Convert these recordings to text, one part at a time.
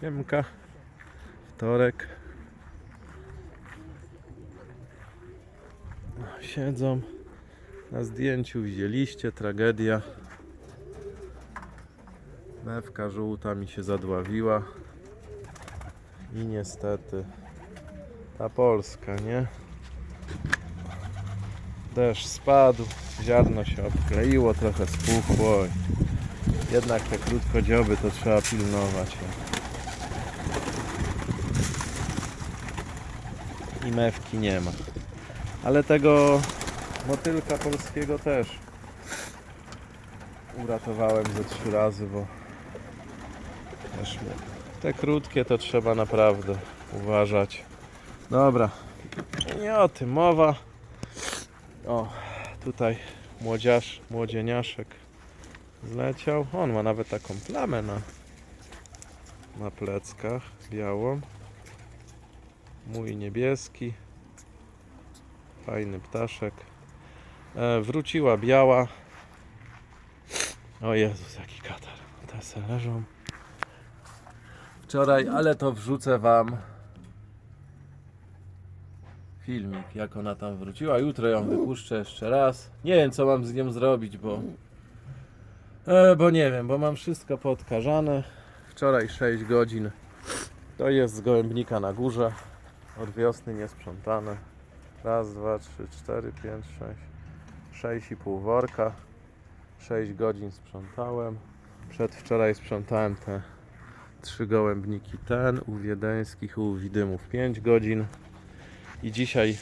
Siemka. Wtorek. Siedzą. Na zdjęciu widzieliście, tragedia. Mewka żółta mi się zadławiła. I niestety ta Polska, nie? Deszcz spadł, ziarno się obkleiło, trochę spuchło. Jednak te krótkodzioby to trzeba pilnować. I mewki nie ma. Ale tego motylka polskiego też uratowałem ze trzy razy, bo też te krótkie to trzeba naprawdę uważać. Dobra, nie o tym mowa. O, tutaj młodziasz, młodzieniaszek zleciał. On ma nawet taką plamę na, na pleckach białą. Mój niebieski. Fajny ptaszek. E, wróciła biała. O Jezus, jaki katar. Te se leżą. Wczoraj, ale to wrzucę wam filmik, jak ona tam wróciła. Jutro ją wypuszczę jeszcze raz. Nie wiem, co mam z nią zrobić, bo E, bo nie wiem, bo mam wszystko podkażane. Wczoraj 6 godzin. To jest z gołębnika na górze. Od wiosny niesprzątane. Raz, dwa, trzy, cztery, pięć, sześć. Sześć i pół worka. 6 godzin sprzątałem. Przedwczoraj sprzątałem te trzy gołębniki. Ten u wiedeńskich, u widymów 5 godzin. I dzisiaj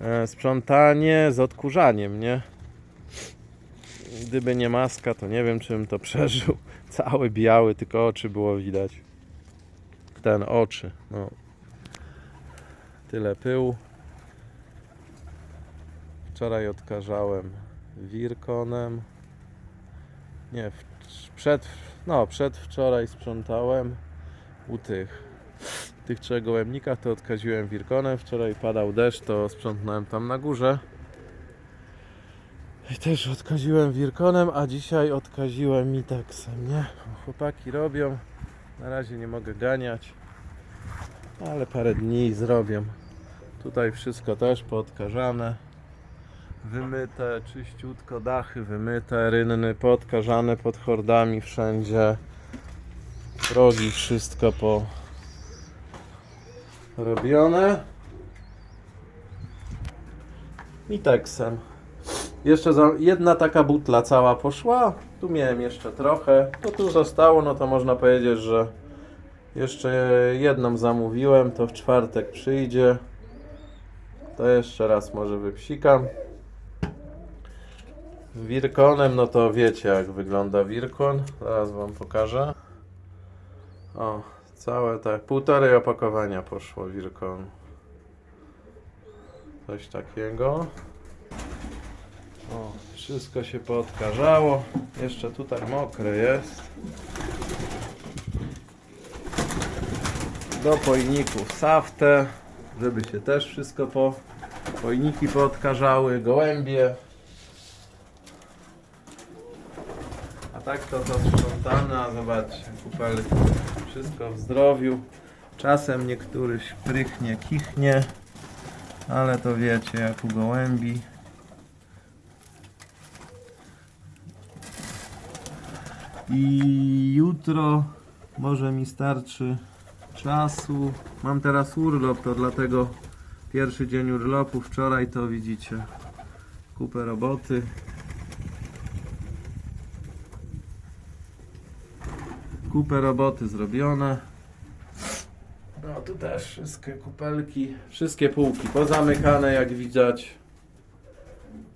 e, sprzątanie z odkurzaniem, nie? Gdyby nie maska, to nie wiem, czym to przeżył. Cały biały, tylko oczy było widać. Ten oczy, no. Tyle pyłu. Wczoraj odkażałem wirkonem. Nie, w, przed, no, przedwczoraj sprzątałem u tych, tych trzech gołębnikach, to odkaziłem wirkonem. Wczoraj padał deszcz, to sprzątnąłem tam na górze. I też odkaziłem wirkonem, a dzisiaj odkaziłem miteksem, nie? Chłopaki robią. Na razie nie mogę ganiać, ale parę dni zrobią. Tutaj wszystko też podkażane. Wymyte, czyściutko, dachy wymyte, rynny podkażane pod hordami wszędzie. Progi, wszystko po robione. Miteksem. Jeszcze jedna taka butla cała poszła. Tu miałem jeszcze trochę. To tu zostało, no to można powiedzieć, że jeszcze jedną zamówiłem. To w czwartek przyjdzie. To jeszcze raz może wypsikam. Wirkonem, no to wiecie jak wygląda wirkon. Zaraz wam pokażę. O, całe tak, półtorej opakowania poszło wirkonu. Coś takiego. O, wszystko się poodkarzało. Jeszcze tutaj mokre jest. Do pojników saftę, żeby się też wszystko po pojniki poodkarzały, gołębie. A tak to to sprzątane, a zobaczcie, kupelki. Wszystko w zdrowiu. Czasem niektóryś prychnie, kichnie, ale to wiecie, jak u gołębi. I jutro może mi starczy czasu. Mam teraz urlop, to dlatego pierwszy dzień urlopu. Wczoraj to widzicie. Kupę roboty. Kupę roboty zrobione. No tu też wszystkie kupelki, wszystkie półki pozamykane jak widać.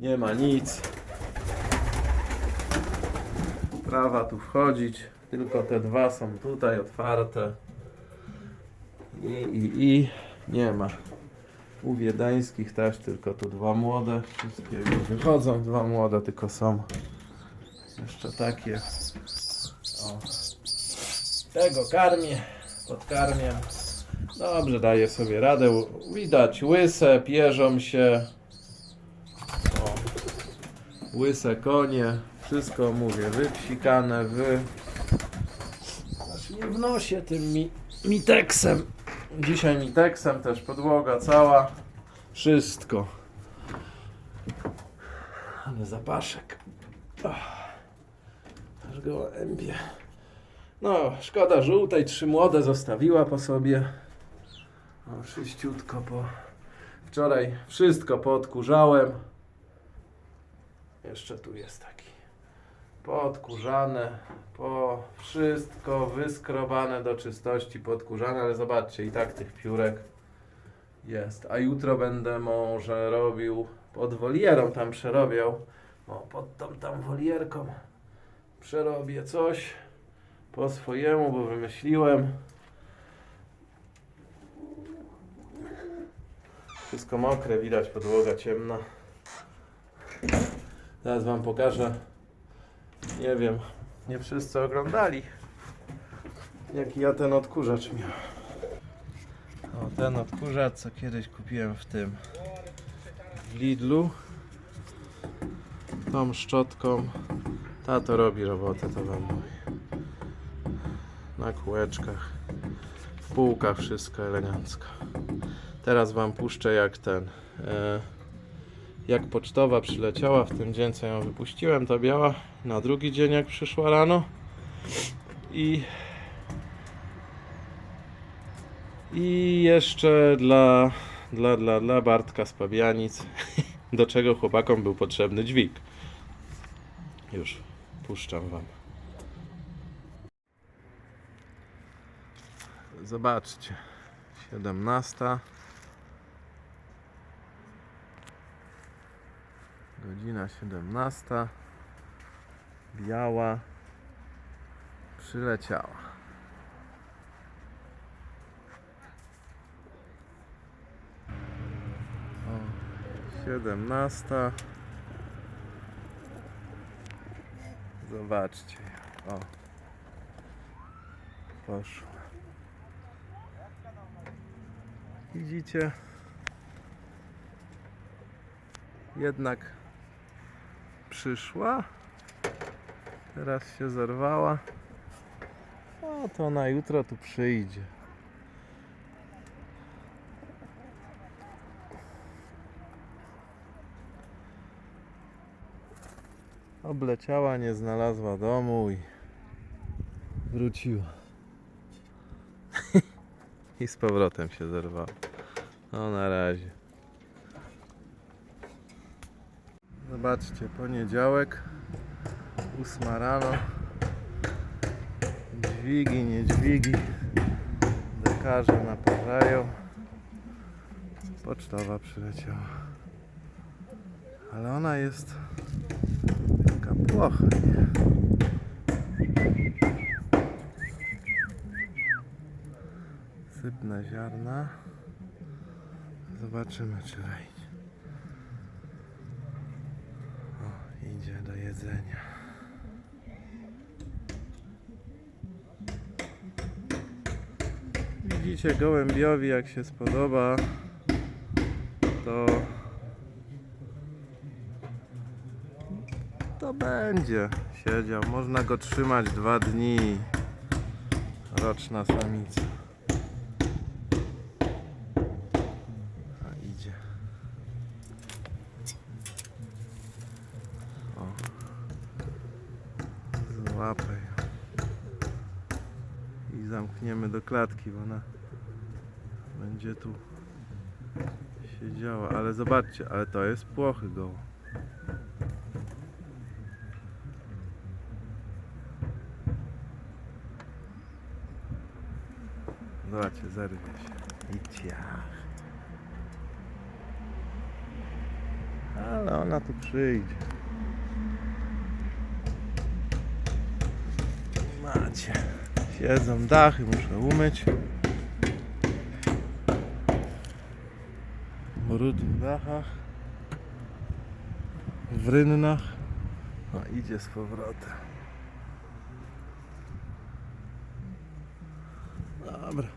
Nie ma nic prawa tu wchodzić, tylko te dwa są tutaj otwarte i, i, i nie ma. U wiedeńskich też tylko tu dwa młode, wszystkie wychodzą, dwa młode tylko są jeszcze takie. O. Tego karmię, podkarmię. Dobrze, daje sobie radę. Widać łyse, pierzą się. O. Łyse konie. Wszystko mówię, wypsikane, wy... Czyli w nosie tym mi, miteksem. Dzisiaj miteksem też podłoga cała. Wszystko. Ale zapaszek. Ach, Aż gołębie. No, szkoda żółtej, trzy młode zostawiła po sobie. No, sześciutko po... Wczoraj wszystko podkurzałem. Jeszcze tu jest taki. Podkurzane, po wszystko wyskrobane do czystości, podkurzane, ale zobaczcie, i tak tych piórek jest. A jutro będę może robił pod wolierą, tam przerobiał. O, pod tą tam wolierką przerobię coś po swojemu, bo wymyśliłem. Wszystko mokre, widać podłoga ciemna. Teraz wam pokażę. Nie wiem, nie wszyscy oglądali. Jaki ja ten odkurzacz miał. O, ten odkurzacz, co kiedyś kupiłem w tym w Lidlu. Tą szczotką. Ta to robi robotę, to wam mówię. Na kółeczkach. W półkach wszystko elegancko. Teraz wam puszczę jak ten. E, jak pocztowa przyleciała w tym dzień, co ją wypuściłem, to biała. Na drugi dzień, jak przyszła rano. I. I jeszcze dla, dla, dla, dla Bartka z Pabianic, do czego chłopakom był potrzebny dźwig. Już puszczam wam. Zobaczcie. 17. Godzina 17. Biała przyleciała. O, 17. Zobaczcie. O. Poszło. Widzicie? Jednak przyszła. Teraz się zerwała. O, to na jutro tu przyjdzie. Obleciała, nie znalazła domu i wróciła. I z powrotem się zerwała. No na razie. Zobaczcie, poniedziałek, ósma rano. Dźwigi, nie dźwigi. Dekarze naparzają. Pocztowa przyleciała. Ale ona jest taka płocha, nie? Sypne ziarna. Zobaczymy, czy wejdzie. O, idzie do jedzenia. Widzicie, gołębiowi jak się spodoba, to to będzie siedział. Można go trzymać dwa dni. Roczna samica. A idzie. O. Złapaj. ją. I do klatki, bo ona będzie tu siedziała. Ale zobaczcie, ale to jest płochy goło. Zobaczcie, zerwie się. I ciach. Ale ona tu przyjdzie. Macie. Siedzą dachy, muszę umyć. W dachach. W rynnach. O, idzie z powrotem. Dobra.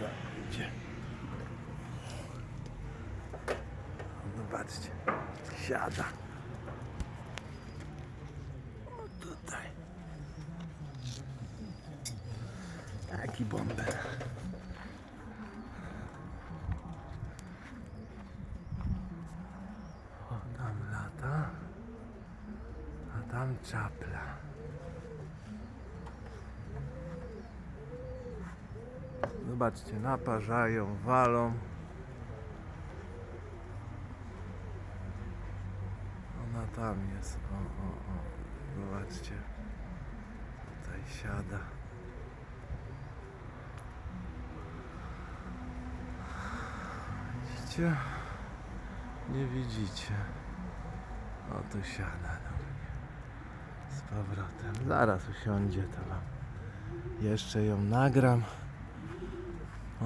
Tak, idzie. Zobaczcie. Siada. Jaki bomber. O, tam lata. A tam czapla. Zobaczcie, naparzają, walą. Ona tam jest. O, o, o. Zobaczcie. Tutaj siada. Widzicie? Nie widzicie. O, tu siada do mnie. Z powrotem. Zaraz usiądzie, to wam jeszcze ją nagram.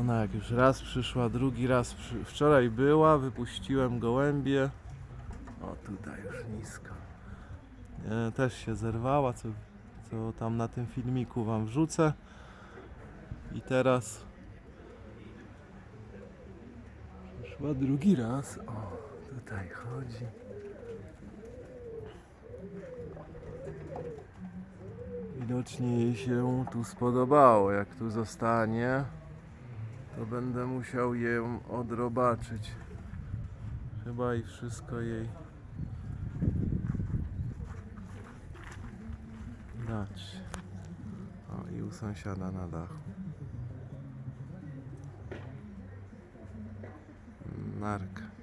Ona jak już raz przyszła, drugi raz przy... wczoraj była, wypuściłem gołębie. O, tutaj już nisko. Też się zerwała, co, co tam na tym filmiku wam wrzucę. I teraz przyszła drugi raz. O, tutaj chodzi. Widocznie jej się tu spodobało. Jak tu zostanie, to będę musiał ją odrobaczyć. Chyba i wszystko jej dać. O, i u sąsiada na dachu. Narka.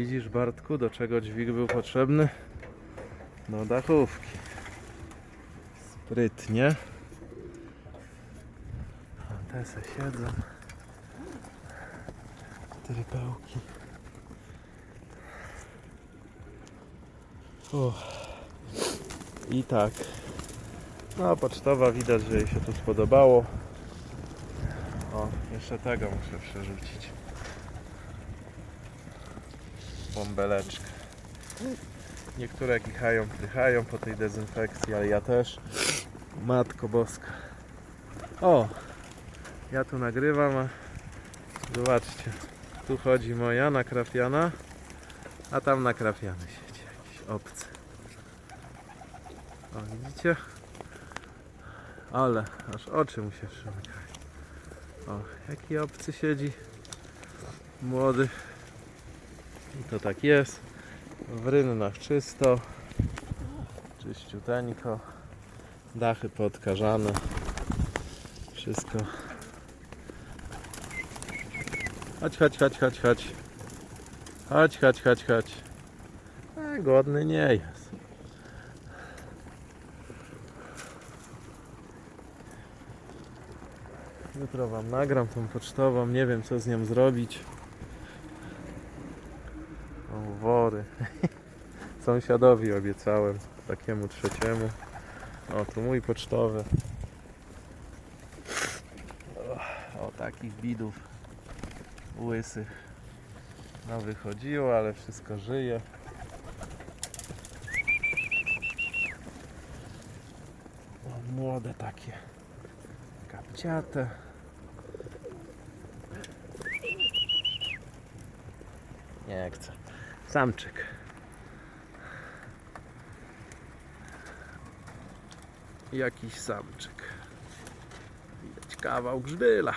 Widzisz Bartku, do czego dźwig był potrzebny? Do dachówki. Sprytnie. A te se siedzą. Trypełki. Uff. I tak. No, pocztowa widać, że jej się tu spodobało. O, jeszcze tego muszę przerzucić bąbeleczkę. Niektóre kichają, prychają po tej dezynfekcji, ale ja też. Matko Boska. O! Ja tu nagrywam, zobaczcie. Tu chodzi moja nakrapiana, a tam nakrapiany siedzi jakiś obcy. O, widzicie? Ale aż oczy mu się przymykają. O, jaki obcy siedzi. Młody. To tak jest. W rynnach czysto. Czyściuteńko. Dachy podkażane. Wszystko. Chodź, chodź, chodź, chodź, chodź. Chodź, chodź, chodź, chodź. A, głodny nie jest. Jutro wam nagram tą pocztową. Nie wiem co z nią zrobić. O, wory. Sąsiadowi obiecałem, takiemu trzeciemu. O, tu mój pocztowy. O, takich bidów łysych. No wychodziło, ale wszystko żyje. O, młode takie. Kapciate. Nie chcę. Samczyk. Jakiś samczyk. Widać kawał grzybyla.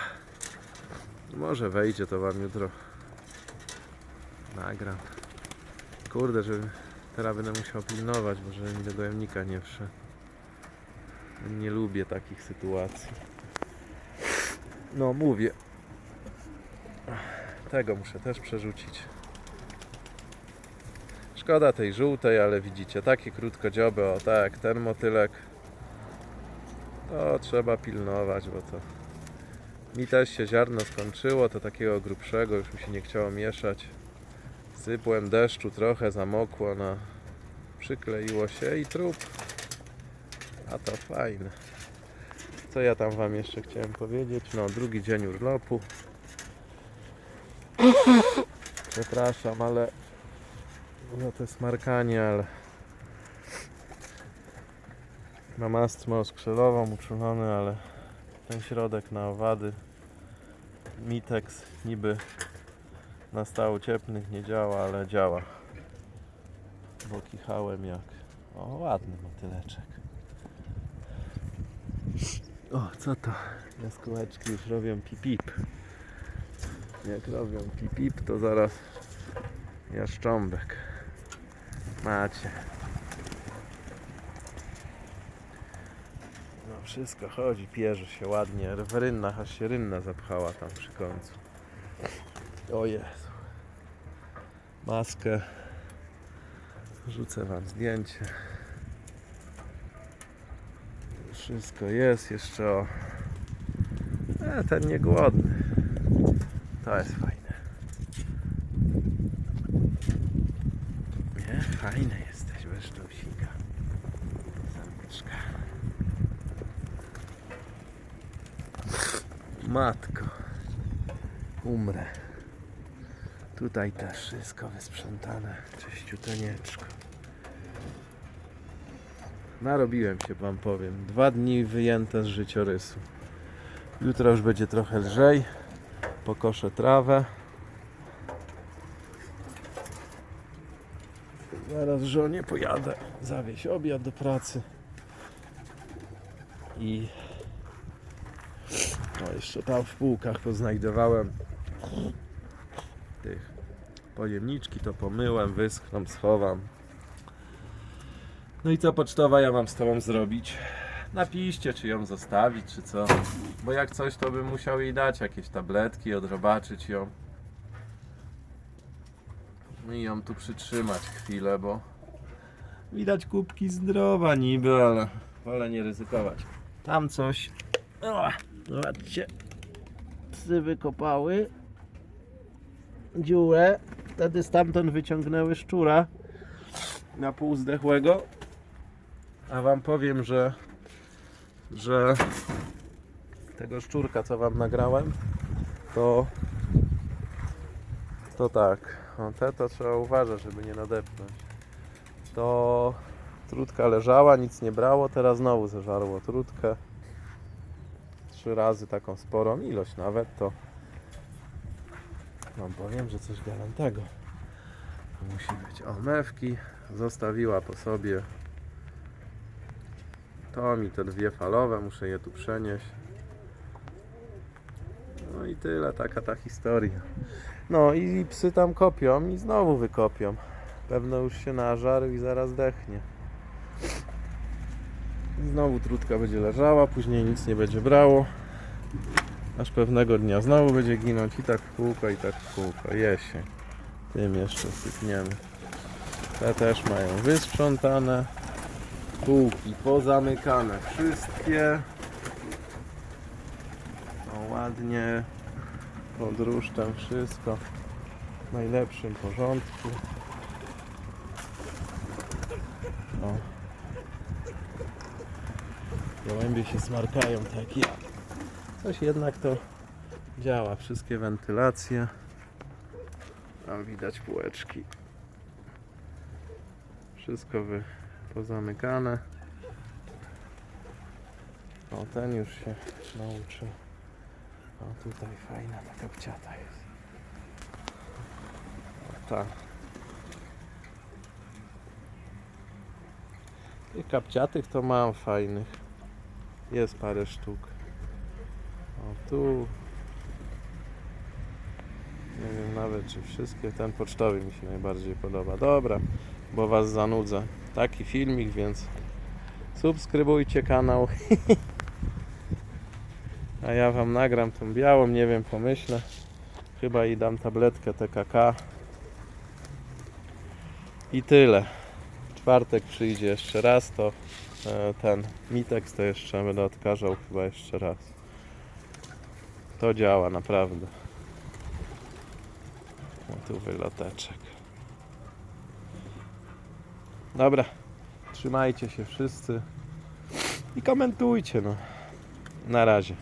Może wejdzie, to wam jutro nagram. Kurde, że teraz będę musiał pilnować, bo żeby mi do dojemnika nie wszedł. Nie lubię takich sytuacji. No mówię. Tego muszę też przerzucić. Szkoda tej żółtej, ale widzicie, takie krótkodzioby, o tak ten motylek. To trzeba pilnować, bo to mi też się ziarno skończyło, to takiego grubszego już mi się nie chciało mieszać. Sypłem deszczu trochę, zamokło, no przykleiło się i trup. A to fajne. Co ja tam wam jeszcze chciałem powiedzieć? No, drugi dzień urlopu. Przepraszam, ale no to jest markanie, ale mam astmę oskrzelową uczulony, ale ten środek na owady Mitex niby na stał cieplnych nie działa, ale działa. Bo kichałem jak o ładny motyleczek. O, co to? Jaskółeczki już robią pipip. Jak robią pipip, to zaraz jaszcząbek. Macie. No wszystko chodzi, pierze się ładnie. W rynnach aż się rynna zapchała tam przy końcu. O Jezu. Maskę. Rzucę wam zdjęcie. Wszystko jest jeszcze o. E, ten nie głodny. To jest fajne. Nie, fajne jesteś bez. Matko. Umrę. Tutaj też wszystko wysprzątane. Czyściutenieczko. Narobiłem się, wam powiem. Dwa dni wyjęte z życiorysu. Jutro już będzie trochę lżej. Pokoszę trawę. Zaraz żonie pojadę zawieźć obiad do pracy. I no jeszcze tam w półkach poznajdowałem tych pojemniczki, to pomyłem, wyschną, schowam. No i co pocztowa ja mam z tobą zrobić? Napiszcie, czy ją zostawić, czy co. Bo jak coś, to bym musiał jej dać jakieś tabletki, odrobaczyć ją. No i ją tu przytrzymać chwilę, bo widać kubki zdrowa niby, ale wolę nie ryzykować. Tam coś. O, zobaczcie. Psy wykopały dziurę. Wtedy stamtąd wyciągnęły szczura na pół zdechłego. A wam powiem, że że tego szczurka, co wam nagrałem, to to tak. O, te to trzeba uważać, żeby nie nadepnąć. To trudka leżała, nic nie brało, teraz znowu zeżarło trutkę. Trzy razy taką sporą ilość nawet, to wam powiem, że coś galantego. Musi być. O, mewki zostawiła po sobie to mi te dwie falowe, muszę je tu przenieść. No i tyle, taka ta historia. No i psy tam kopią i znowu wykopią. Pewno już się nażarł i zaraz dechnie. I znowu trudka będzie leżała, później nic nie będzie brało. Aż pewnego dnia znowu będzie ginąć i tak w kółko, i tak w kółko. Jesień. Tym jeszcze sypniemy. Te też mają wysprzątane. Półki pozamykane wszystkie. No ładnie. Pod rusztem wszystko w najlepszym porządku. O. Gołębie się smarkają tak ja. Coś jednak to działa. Wszystkie wentylacje. Tam widać półeczki. Wszystko wy pozamykane. O, ten już się nauczył. O, tutaj fajna taka pciata jest. O, ta. Tych kapciatych to mam fajnych. Jest parę sztuk. O, tu. Nie wiem nawet czy wszystkie. Ten pocztowy mi się najbardziej podoba. Dobra, bo was zanudzę. Taki filmik, więc Subskrybujcie kanał. A ja wam nagram tą białą, nie wiem, pomyślę. Chyba i dam tabletkę TKK. I tyle. W czwartek przyjdzie jeszcze raz, to e, ten Mitex to jeszcze będę odkażał chyba jeszcze raz. To działa naprawdę. O, tu wyloteczek. Dobra. Trzymajcie się wszyscy. I komentujcie, no. Na razie.